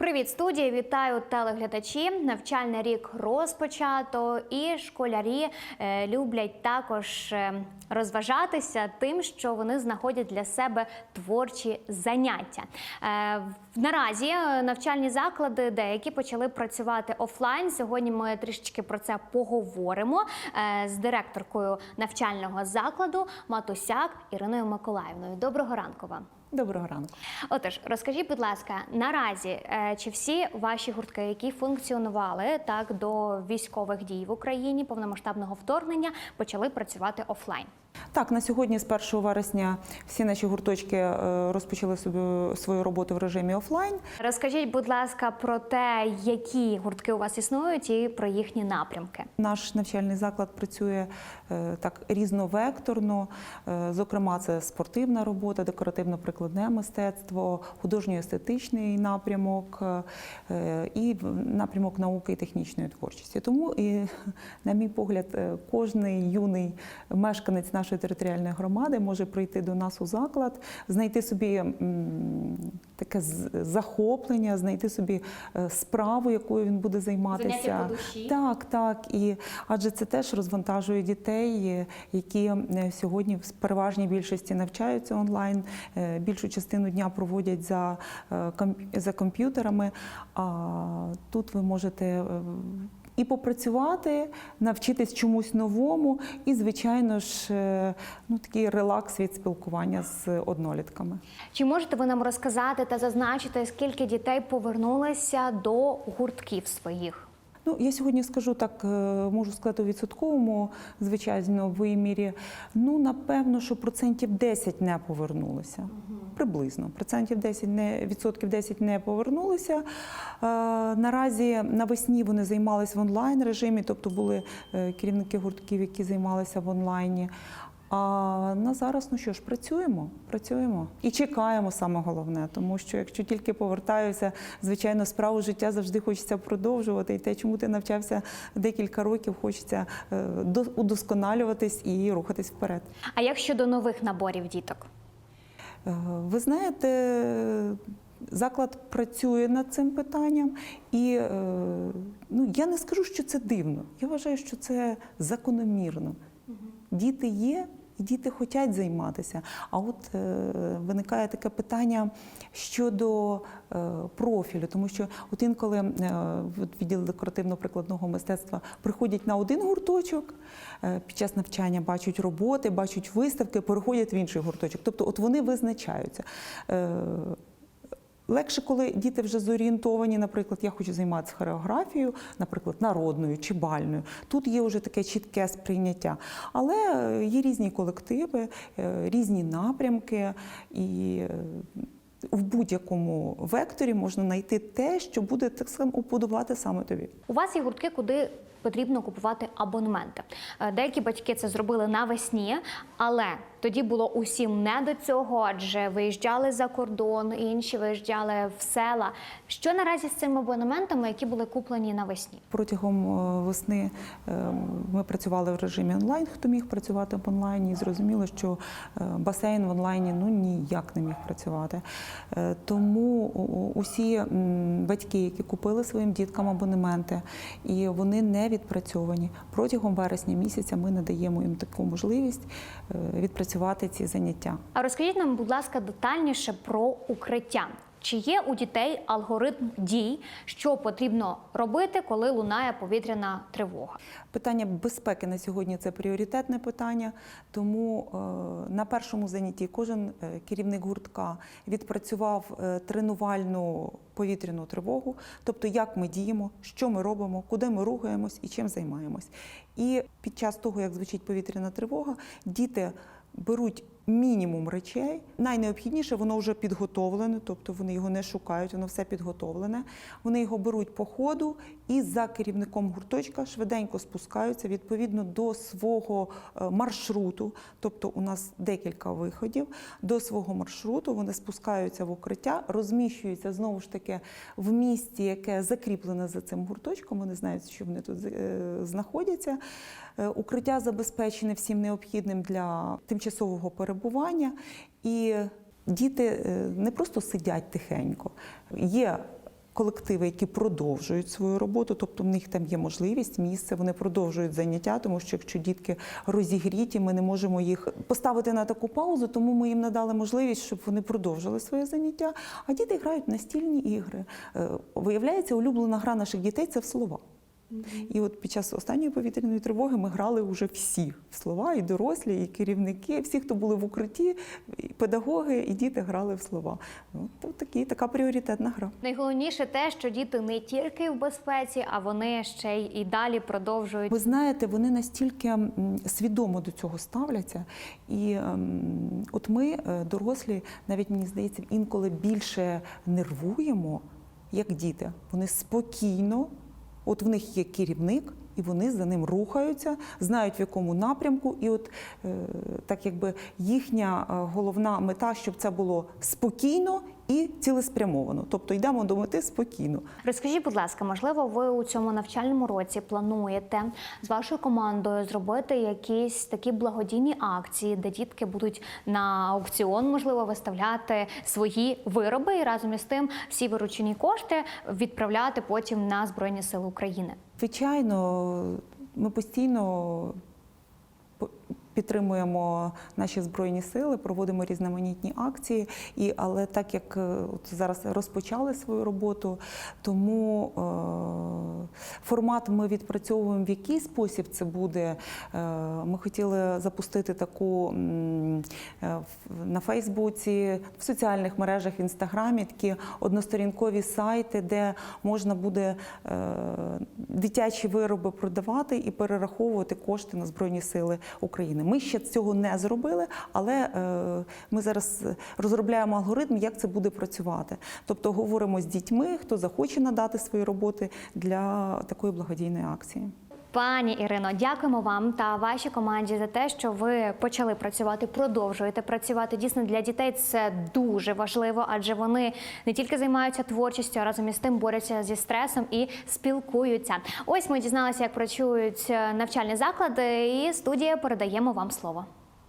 Привіт, студія! Вітаю телеглядачі. Навчальний рік розпочато, і школярі е, люблять також е, розважатися тим, що вони знаходять для себе творчі заняття. Е, наразі навчальні заклади деякі почали працювати офлайн. Сьогодні ми трішечки про це поговоримо з директоркою навчального закладу Матусяк Іриною Миколаївною. Доброго ранку вам. Доброго ранку. Отож, розкажіть, будь ласка, наразі е, чи всі ваші гуртки, які функціонували так до військових дій в Україні, повномасштабного вторгнення, почали працювати офлайн? Так, на сьогодні, з 1 вересня, всі наші гурточки е, розпочали свою роботу в режимі офлайн. Розкажіть, будь ласка, про те, які гуртки у вас існують, і про їхні напрямки. Наш навчальний заклад працює е, так різновекторно. Е, Зокрема, це спортивна робота, декоративно-прикладне мистецтво, художньо-естетичний напрямок і напрямок науки і технічної творчості. Тому, і, на мій погляд, кожний юний мешканець нашої територіальної громади може прийти до нас у заклад, знайти собі таке захоплення, знайти собі е, справу, якою він буде займатися. Заняття по душі. Так, так. І адже це теж розвантажує дітей, е, які е, сьогодні в переважній більшості навчаються онлайн, більшу частину дня проводять за, за комп'ютерами. А тут ви можете. І попрацювати, навчитись чомусь новому, і, звичайно ж, е, ну такий релакс від спілкування з однолітками. Чи можете ви нам розказати та зазначити, скільки дітей повернулися до гуртків своїх? Ну, я сьогодні скажу так, е, можу сказати у відсотковому, звичайно, вимірі. Ну, напевно, що процентів 10 не повернулося. Приблизно. Процентів 10 не, відсотків 10 не повернулися. Е, наразі навесні вони займалися в онлайн режимі, тобто були е, керівники гуртків, які займалися в онлайні. А на зараз, ну що ж, працюємо, працюємо і чекаємо саме головне, тому що якщо тільки повертаюся, звичайно, справу життя завжди хочеться продовжувати. І те, чому ти навчався декілька років, хочеться е, до- удосконалюватись і рухатись вперед. А як щодо нових наборів діток? Е, Ви знаєте, заклад працює над цим питанням, і е, ну, я не скажу, що це дивно. Я вважаю, що це закономірно. Діти є. І діти хочуть займатися. А от е, виникає таке питання щодо е, профілю, тому що от інколи е, відділ декоративно-прикладного мистецтва приходять на один гурточок, під час навчання бачать роботи, бачать виставки, переходять в інший гурточок. Тобто, от вони визначаються. Легше, коли діти вже зорієнтовані, наприклад, я хочу займатися хореографією, наприклад, народною чи бальною. Тут є вже таке чітке сприйняття. Але е, є різні колективи, е, різні напрямки, і е, в будь-якому векторі можна знайти те, що буде так само уподобати саме тобі. У вас є гуртки, куди потрібно купувати абонементи. Деякі батьки це зробили навесні, але тоді було усім не до цього, адже виїжджали за кордон, інші виїжджали в села. Що наразі з цими абонементами, які були куплені навесні? Протягом е, весни е, ми працювали в режимі онлайн. Хто міг працювати в онлайні, і зрозуміло, що е, басейн в онлайні ну ніяк не міг працювати. Тому усі батьки, які купили своїм діткам абонементи, і вони не відпрацьовані. Протягом вересня місяця ми надаємо їм таку можливість е, відпрацювати ці заняття. А розкажіть нам, будь ласка, детальніше про укриття. Чи є у дітей алгоритм дій, що потрібно робити, коли лунає повітряна тривога? Питання безпеки на сьогодні це пріоритетне питання. Тому е, на першому занятті кожен е, керівник гуртка відпрацював е, тренувальну повітряну тривогу, тобто як ми діємо, що ми робимо, куди ми рухаємось і чим займаємось. І під час того, як звучить повітряна тривога, діти беруть мінімум речей. Найнеобхідніше воно вже підготовлене, тобто вони його не шукають, воно все підготовлене. Вони його беруть по ходу і за керівником гурточка швиденько спускаються відповідно до свого е, маршруту. Тобто у нас декілька виходів. До свого маршруту вони спускаються в укриття, розміщуються знову ж таки в місці, яке закріплене за цим гурточком. Вони знають, що вони тут е, знаходяться. Е, Укриття забезпечене всім необхідним для тимчасового перебування. І діти е, не просто сидять тихенько. Є колективи, які продовжують свою роботу, тобто в них там є можливість, місце, вони продовжують заняття, тому що якщо дітки розігріті, ми не можемо їх поставити на таку паузу, тому ми їм надали можливість, щоб вони продовжили своє заняття. А діти грають настільні ігри. Е, Виявляється, улюблена гра наших дітей це в слова. І от під час останньої повітряної тривоги ми грали вже всі слова, і дорослі, і керівники, всі, хто були в укритті, і педагоги, і діти грали в слова. Ну, то такі, така пріоритетна гра. Найголовніше те, що діти не тільки в безпеці, а вони ще й і далі продовжують Ви знаєте, вони настільки свідомо до цього ставляться. І ем, от ми, е, дорослі, навіть мені здається, інколи більше нервуємо, як діти. Вони спокійно, от в них є керівник. І вони за ним рухаються, знають в якому напрямку, і от е, так якби їхня е, головна мета, щоб це було спокійно і цілеспрямовано. Тобто йдемо до мети спокійно. Розкажіть, будь ласка, можливо, ви у цьому навчальному році плануєте з вашою командою зробити якісь такі благодійні акції, де дітки будуть на аукціон, можливо, виставляти свої вироби і разом із тим всі виручені кошти відправляти потім на Збройні Сили України. Звичайно, ми постійно по- підтримуємо наші збройні сили, проводимо різноманітні акції. І, але так як е, от зараз розпочали свою роботу, тому е, формат ми відпрацьовуємо, в який спосіб це буде. Е, ми хотіли запустити таку на Фейсбуці, в соціальних мережах, в інстаграмі такі односторінкові сайти, де можна буде дитячі вироби продавати і перераховувати кошти на Збройні Сили України. Ми ще цього не зробили, але е, ми зараз розробляємо алгоритм, як це буде працювати. Тобто говоримо з дітьми, хто захоче надати свої роботи для такої благодійної акції. Пані Ірино, дякуємо вам та вашій команді за те, що ви почали працювати, продовжуєте працювати. Дійсно для дітей це дуже важливо, адже вони не тільки займаються творчістю, а разом із тим борються зі стресом і спілкуються. Ось ми дізналися, як працюють е, навчальні заклади, і студія передаємо вам слово.